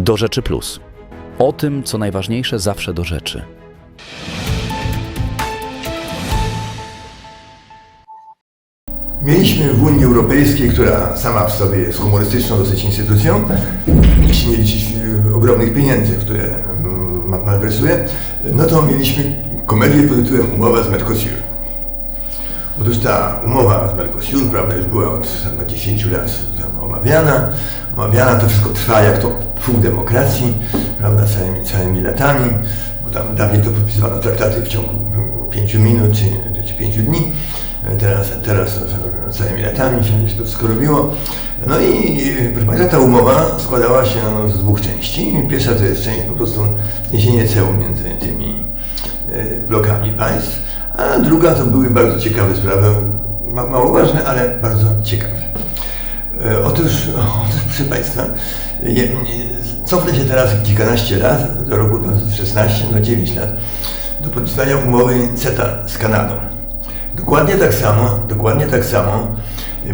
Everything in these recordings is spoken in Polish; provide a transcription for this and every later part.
Do Rzeczy Plus. O tym, co najważniejsze, zawsze do rzeczy. Mieliśmy w Unii Europejskiej, która sama w sobie jest humorystyczną dosyć instytucją, jeśli nie liczyć e, ogromnych pieniędzy, które mm, ma- malwersuje, no to mieliśmy komedię pod tytułem Umowa z Mercosur. Otóż ta umowa z Mercosur, prawda, już była od chyba 10 lat omawiana. Omawiana to wszystko trwa jak to pół demokracji, prawda, całymi, całymi latami, bo tam dawniej to podpisywano traktaty w ciągu 5 minut czy, czy 5 dni. Teraz, teraz no, całymi latami się to wszystko robiło. No i proszę Państwa, ta umowa składała się z dwóch części. Pierwsza to jest część po prostu zniesienie ceł między tymi e, blokami państw, a druga to były bardzo ciekawe sprawy, ma, mało ważne, ale bardzo ciekawe. E, Otóż, otóż proszę Państwa, cofnę się teraz kilkanaście lat, do roku 2016, no 9 lat, do podpisania umowy CETA z Kanadą. Dokładnie tak samo, dokładnie tak samo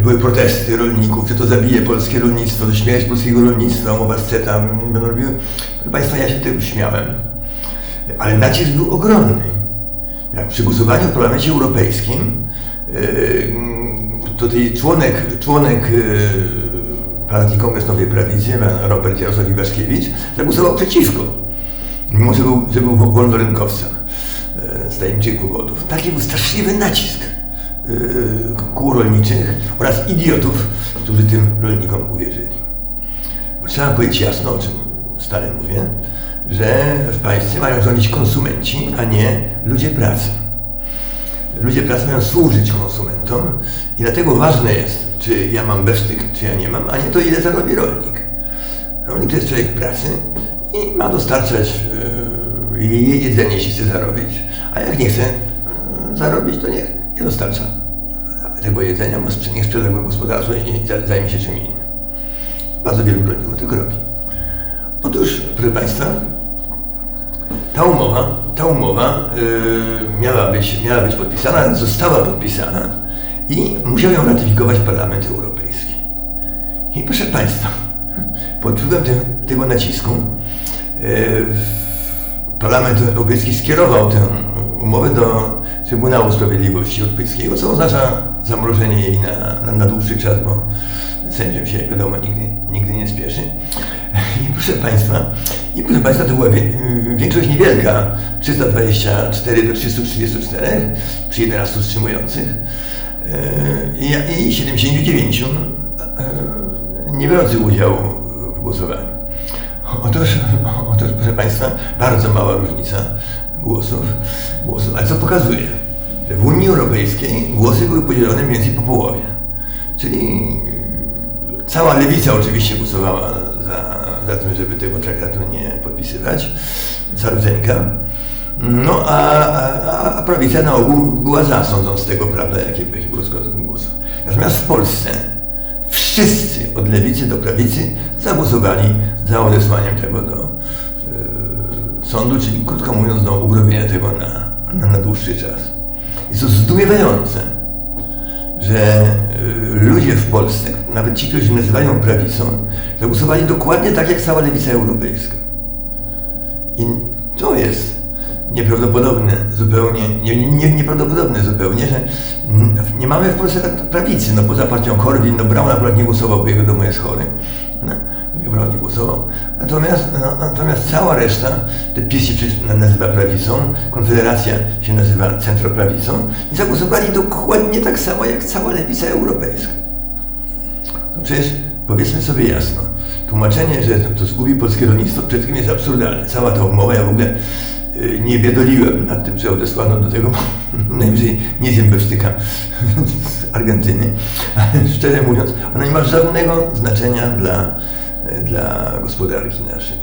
były protesty rolników, że to zabije polskie rolnictwo, to śmierć polskiego rolnictwa, umowa z CETA będą robiły. Proszę Państwa, ja się tego śmiałem, ale nacisk był ogromny. Jak przy głosowaniu w Parlamencie Europejskim yy, tutaj członek, członek yy, Partii Kongres Nowej Prawicy, Robert Jarosław Iwaszkiewicz, zagłosował przeciwko, mimo że był, że był wolnorynkowcem z tajemniczych powodów. Taki był straszliwy nacisk kół rolniczych oraz idiotów, którzy tym rolnikom uwierzyli. Bo trzeba powiedzieć jasno, o czym stale mówię, że w państwie mają rządzić konsumenci, a nie ludzie pracy. Ludzie pracy mają służyć konsumentom i dlatego ważne jest, czy ja mam besztyk, czy ja nie mam, a nie to, ile zarobi rolnik. Rolnik to jest człowiek pracy i ma dostarczać jej jedzenie, jeśli chce zarobić, a jak nie chce yy, zarobić, to niech nie dostarcza tego jedzenia, bo niech sprzeda go gospodarstwo i za- zajmie się czym innym. Bardzo wielu rolników tak robi. Otóż, proszę Państwa, ta umowa, ta umowa yy, miała, być, miała być podpisana, została podpisana i musiał ją ratyfikować Parlament Europejski. I proszę Państwa, pod wpływem te, tego nacisku yy, Parlament Europejski skierował tę umowę do Trybunału Sprawiedliwości Europejskiego, co oznacza zamrożenie jej na, na, na dłuższy czas, bo sędziom się, jak wiadomo, nigdy, nigdy nie spieszy. I proszę Państwa, i proszę Państwa, to była większość niewielka, 324 do 334 przy 11 wstrzymujących Yy, i, i 79 yy, nie biorących udziału w głosowaniu. Otóż, otóż, proszę Państwa, bardzo mała różnica głosów, głosów. Ale co pokazuje? Że w Unii Europejskiej głosy były podzielone mniej więcej po połowie. Czyli cała lewica oczywiście głosowała za, za tym, żeby tego traktatu nie podpisywać, rdzenia. No a, a, a prawica na ogół była za, sądząc tego, prawda, jakie było głosów. Natomiast w Polsce wszyscy od lewicy do prawicy zagłosowali za odesłaniem tego do y, sądu, czyli krótko mówiąc, do ugrobienia tego na, na, na dłuższy czas. Jest to zdumiewające, że y, ludzie w Polsce, nawet ci, którzy się nazywają prawicą, zagłosowali dokładnie tak jak cała lewica europejska. I to jest nieprawdopodobne zupełnie, nie, nie, nieprawdopodobne zupełnie, że nie mamy w Polsce tak prawicy, no poza partią Korwin, no Braun akurat nie głosował, bo jego domu jest chory. No, Braun nie głosował. Natomiast, no, natomiast cała reszta, te PiS się nazywa prawicą, Konfederacja się nazywa centroprawicą i zagłosowali dokładnie tak samo jak cała lewica europejska. No przecież powiedzmy sobie jasno, tłumaczenie, że to, zgubi polskie rolnictwo przed wszystkim jest absurdalne. Cała ta umowa, ja w ogóle y, nie biedoliłem nad tym, że odesłano do tego, najwyżej nie zjem bewsztyka z Argentyny, ale szczerze mówiąc, ona nie ma żadnego znaczenia dla, dla gospodarki naszej.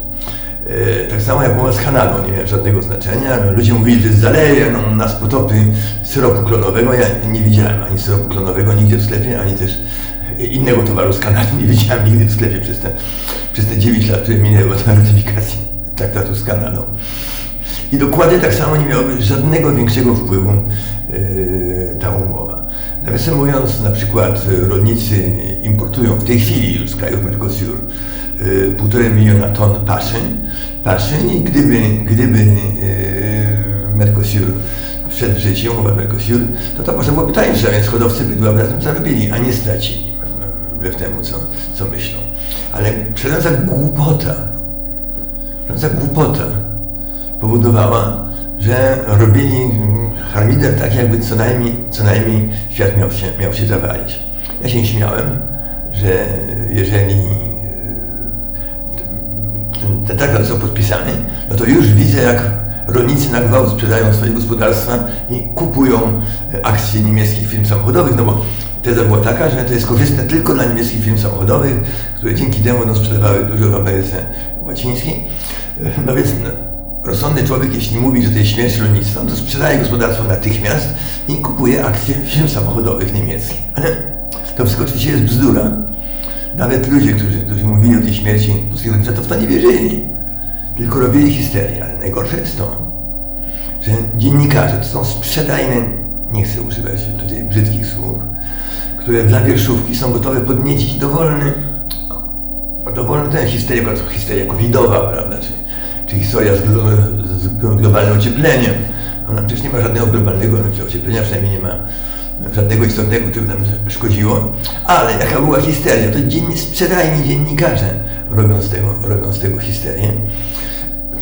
E, Tak samo jak umowa z Kanadą nie miała żadnego znaczenia. Ludzie mówili, że zaleje no, nas potopy syropu klonowego. Ja nie widziałem ani syropu klonowego nigdzie w sklepie, ani też innego towaru z Kanady nie widziałem nigdy w sklepie przez te, przez te 9 lat, które minęły od ratyfikacji traktatu z Kanadą. I dokładnie tak samo nie miałoby żadnego większego wpływu yy, ta umowa. Nawiasem mówiąc, na przykład rolnicy importują w tej chwili już z krajów Mercosur y, półtorej miliona ton paszy, paszy i gdyby, gdyby y, Mercosur wszedł w życie, umowa Mercosur, to to może byłoby tańsze, więc hodowcy bydła by na tym zarobili, a nie stracili, wbrew temu, co, co myślą. Ale przeraża głupota, przeraża głupota powodowała, że robili harmider tak, jakby co najmniej, co najmniej świat miał się, miał się zawalić. Ja się śmiałem, że jeżeli e, ten, ten traktat został podpisany, no to już widzę, jak rolnicy na gwałt sprzedają swoje gospodarstwa i kupują e, akcje niemieckich firm samochodowych, no bo teza była taka, że to jest korzystne tylko dla niemieckich firm samochodowych, które dzięki temu no, sprzedawały dużo w Ameryce Łacińskiej. E, No więc no, rozsądny człowiek, jeśli mówi, że to jest śmierć rolnictwa, to sprzedaje gospodarstwo natychmiast i kupuje akcje firm samochodowych niemieckich. Ale to wszystko oczywiście jest bzdura. Nawet ludzie, którzy, którzy mówili o tej śmierci polskiego rolnictwa, to w to nie wierzyli. Tylko robili histerię. Ale najgorsze jest to, że dziennikarze to są sprzedajne, nie chcę używać tutaj brzydkich słów, które dla wierszówki są gotowe podniecić dowolny, dowolny ten histeria, histeria covidowa, prawda, czy historia z, glo- z globalnym ociepleniem. Ona przecież nie ma żadnego globalnego ocieplenia, przynajmniej nie ma żadnego istotnego, które nam szkodziło. Ale jaka była histeria, to dziennie sprzedajni dziennikarze robią z tego, robią z tego histerię.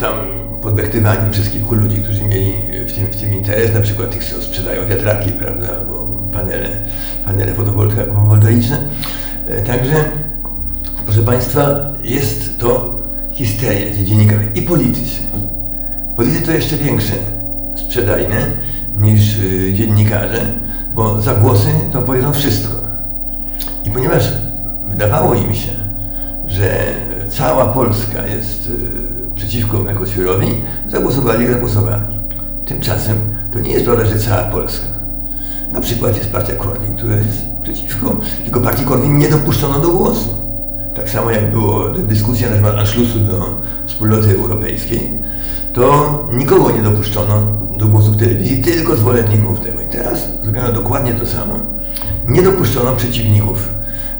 Tam podbechtywani przez kilku ludzi, którzy mieli w tym, w tym interes, na przykład tych, co sprzedają wiatraki, prawda, albo panele, panele fotowoltaiczne. E, Także Proszę Państwa, jest to histeria tych dziennikarzy i politycy. Politycy to jeszcze większe sprzedajne niż y, dziennikarze, bo za głosy to powiedzą wszystko. I ponieważ wydawało im się, że cała Polska jest y, przeciwko Mercosurowi, zagłosowali, zagłosowali. Tymczasem to nie jest prawda, że cała Polska. Na przykład jest partia Korwin, która jest przeciwko, tylko partii Korwin nie dopuszczono do głosu. Tak samo jak było dyskusja na temat Anschlussu do wspólnoty europejskiej, to nikogo nie dopuszczono do głosu w telewizji, tylko zwolenników tego. I teraz zrobiono dokładnie to samo. Nie dopuszczono przeciwników,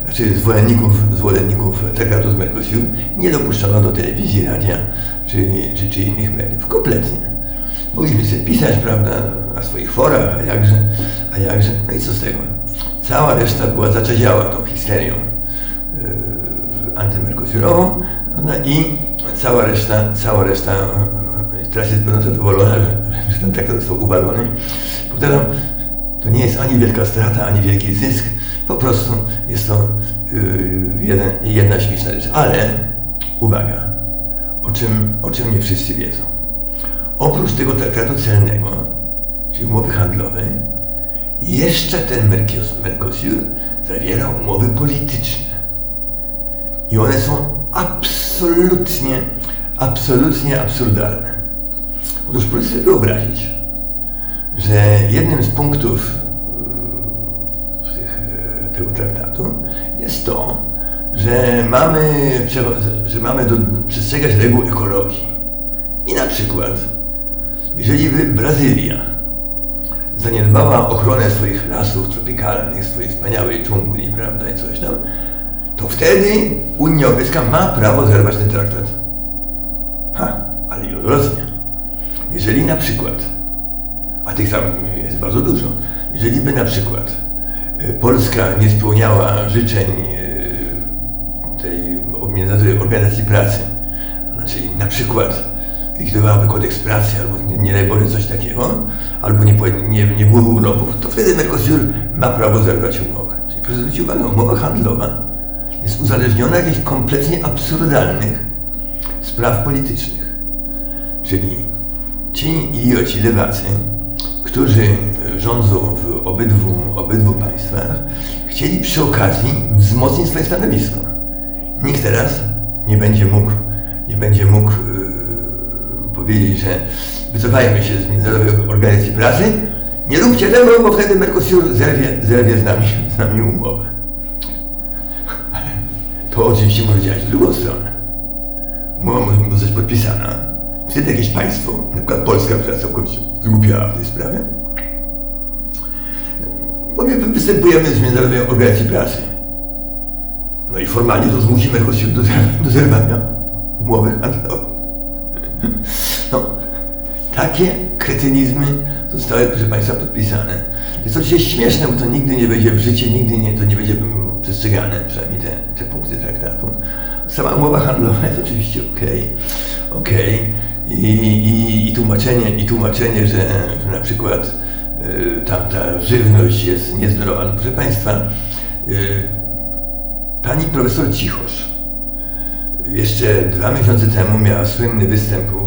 znaczy zwolenników, zwolenników traktatu z Mercosur, nie dopuszczono do telewizji, radia czy, czy, czy innych mediów. Kompletnie. Mogliśmy sobie pisać, prawda, na swoich forach, a jakże, a jakże, no i co z tego? Cała reszta była zaczeziała tą histerią antymerkosurową no i cała reszta, cała reszta yy, teraz jest bardzo zadowolona, że, ten traktat został uwalony. Powtarzam, to nie jest ani wielka strata, ani wielki zysk, po prostu jest to yy, jeden, jedna śmieszna rzecz. Ale uwaga, o czym, o czym nie wszyscy wiedzą. Oprócz tego traktatu celnego, czyli umowy handlowej, jeszcze ten Mercos- Mercosur zawierał umowy polityczne. I one są absolutnie, absolutnie absurdalne. Otóż proszę sobie wyobrazić, że jednym z punktów e, tych, e, tego traktatu jest to, że mamy, że mamy do, przestrzegać reguł ekologii. I na przykład, jeżeli by Brazylia zaniedbała ochronę swoich lasów tropikalnych, swojej wspaniałej dżungli, prawda, i coś tam, to wtedy Unia Europejska ma prawo zerwać ten traktat. Ha, ale i odwrotnie. Jeżeli na przykład, a tych tam jest bardzo dużo, jeżeli by na przykład y, Polska nie spełniała życzeń y, tej Organizacji Pracy, znaczy na przykład likwidowałaby kodeks pracy, albo nie, nie daj Boże coś takiego, albo nie, nie, nie byłoby urlopów, to wtedy Mercosur ma prawo zerwać umowę. Czyli proszę zwrócić uwagę, umowa handlowa jest uzależniona od jakichś kompletnie absurdalnych spraw politycznych. Czyli ci idioci lewacy, którzy rządzą w obydwu, obydwu państwach, chcieli przy okazji wzmocnić swoje stanowisko. Nikt teraz nie będzie mógł, nie będzie mógł yy, powiedzieć, że wycofajmy się z Międzynarodowej Organizacji Pracy, nie róbcie tego, bo wtedy Mercosur zerwie, zerwie z, nami, z nami umowę. To oczywiście może działać w drugą stronę. Umowa może zostać podpisana. Wtedy jakieś państwo, na przykład Polska, która całkowicie zgłupiała w tej sprawie, powie, występujemy z Międzynarodowej Organizacji Pracy. No i formalnie to zmusi Mercosur do, do zerwania umowy handlowej. No, takie kretynizmy zostały, proszę Państwa, podpisane. To jest oczywiście śmieszne, bo to nigdy nie wejdzie w życie, nigdy nie, to nie będzie przestrzegane, przynajmniej te, te punkty traktatu. Sama umowa handlowa jest oczywiście okej, okej. I, i, I tłumaczenie, i tłumaczenie, że, na przykład y, tamta żywność jest niezdrowa. No, proszę Państwa, y, pani profesor Cichosz, jeszcze dwa miesiące temu miała słynny występ u,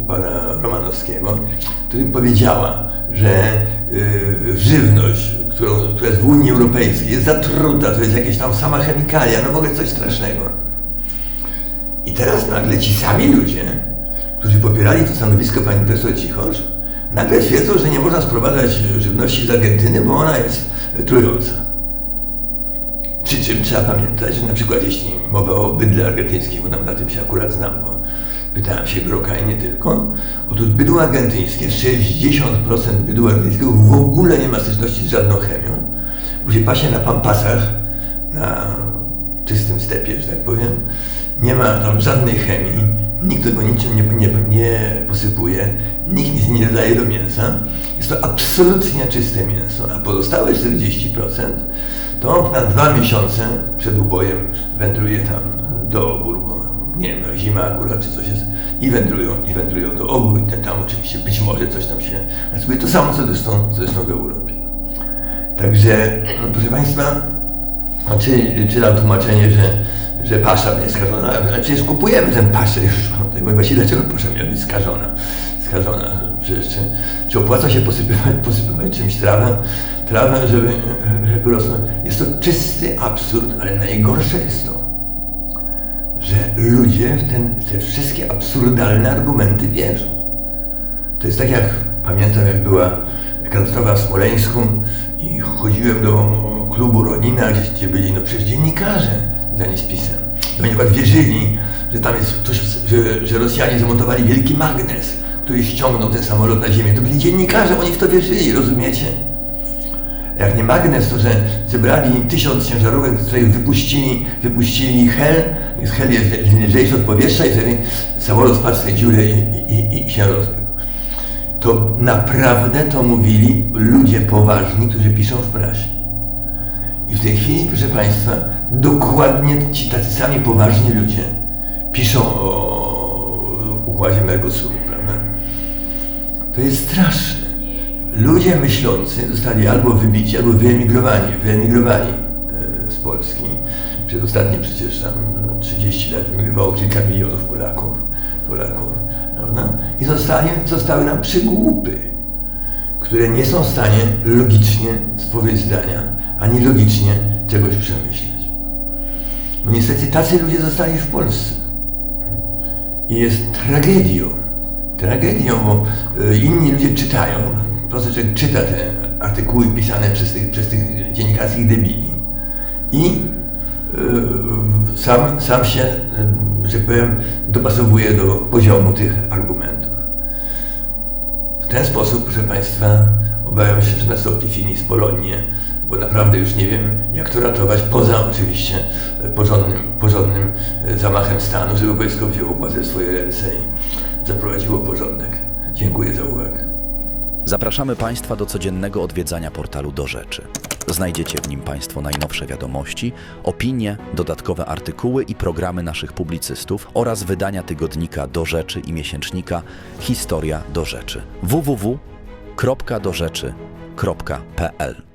u pana Romanowskiego, w którym powiedziała, że y, żywność, która jest w Unii Europejskiej, jest zatruta, to jest jakieś tam sama chemikalia, no w ogóle coś strasznego. I teraz nagle ci sami ludzie, którzy popierali to stanowisko pani profesor Cichosz, nagle twierdzą, że nie można sprowadzać żywności z Argentyny, bo ona jest trująca. Przy czym trzeba pamiętać, że na przykład jeśli mowa o bydle argentyńskim, bo na tym się akurat znam, bo pytałem się Groka i nie tylko, otóż bydło argentyńskie, 60% bydła argentyńskiego w ogóle nie ma styczności z żadną chemią, bo pasie na pampasach, na czystym stepie, że tak powiem, nie ma tam żadnej chemii, nikt tego niczym nie, nie, nie posypuje, nikt nic nie dodaje do mięsa. Jest to absolutnie czyste mięso, a pozostałe 40% to na dwa miesiące przed ubojem wędruje tam do bo nie wiem, no, zima akurat czy coś jest, i wędrują, i wędrują do obór i ten tam oczywiście być może coś tam się następuje. To samo co zresztą, co zresztą w Europie. Także, no, proszę Państwa, a czy, czy tam tłumaczenie, że, że pasza jest skażona? Ale przecież kupujemy ten paszę już. Tak mówię, właściwie dlaczego pasza miała być skażona? Skażona. Przecież czy, czy opłaca się posypywać, posypywać czymś trawę, trawę żeby, żeby rosnąć? Jest to czysty absurd, ale najgorsze jest to, że ludzie w ten, te wszystkie absurdalne argumenty wierzą. To jest tak jak, pamiętam jak była katastrofa w Smoleńsku i chodziłem do klubu Ronina, gdzie, byli no przecież dziennikarze zani spisem. I oni akurat wierzyli, że tam jest coś, że, że Rosjanie zamontowali wielki magnes, który ściągnął ten samolot na ziemię. To byli dziennikarze, oni w to wierzyli, rozumiecie? Jak nie magnes, to że zebrali tysiąc ciężarówek, z których wypuścili, wypuścili hel, hel jest lżejszy od powietrza i wtedy samolot spadł z tej dziury i, i, i się rozbił. To naprawdę to mówili ludzie poważni, którzy piszą w prasie. I w tej chwili, proszę Państwa, dokładnie ci tacy sami poważni ludzie piszą o układzie Mercosuru, prawda? To jest straszne. Ludzie myślący zostali albo wybici, albo wyemigrowani, wyemigrowali e, z Polski. Przez ostatnie przecież tam 30 lat wyemigrowało kilka milionów Polaków, Polaków prawda? I zostali, zostały nam przygłupy, które nie są w stanie logicznie stworzyć zdania, ani logicznie czegoś przemyśleć. No niestety tacy ludzie zostali w Polsce. I jest tragedią, tragedią, bo y, inni ludzie czytają, prosty człowiek czyta te artykuły pisane przez tych, przez tych dziennikarskich debili i y, sam, sam się, y, że powiem, dopasowuje do poziomu tych argumentów. W ten sposób, proszę Państwa, obawiam się, że nastąpi finis Polonie, bo naprawdę już nie wiem, jak to ratować, poza oczywiście e, porządnym, porządnym e, zamachem stanu, żeby wojsko wzięło władzę w swoje ręce i zaprowadziło porządek. Dziękuję za uwagę. Zapraszamy Państwa do codziennego odwiedzania portalu Do Rzeczy. Znajdziecie w nim Państwo najnowsze wiadomości, opinie, dodatkowe artykuły i programy naszych publicystów oraz wydania tygodnika Do Rzeczy i miesięcznika Historia Do Rzeczy. www.dorzeczy.pl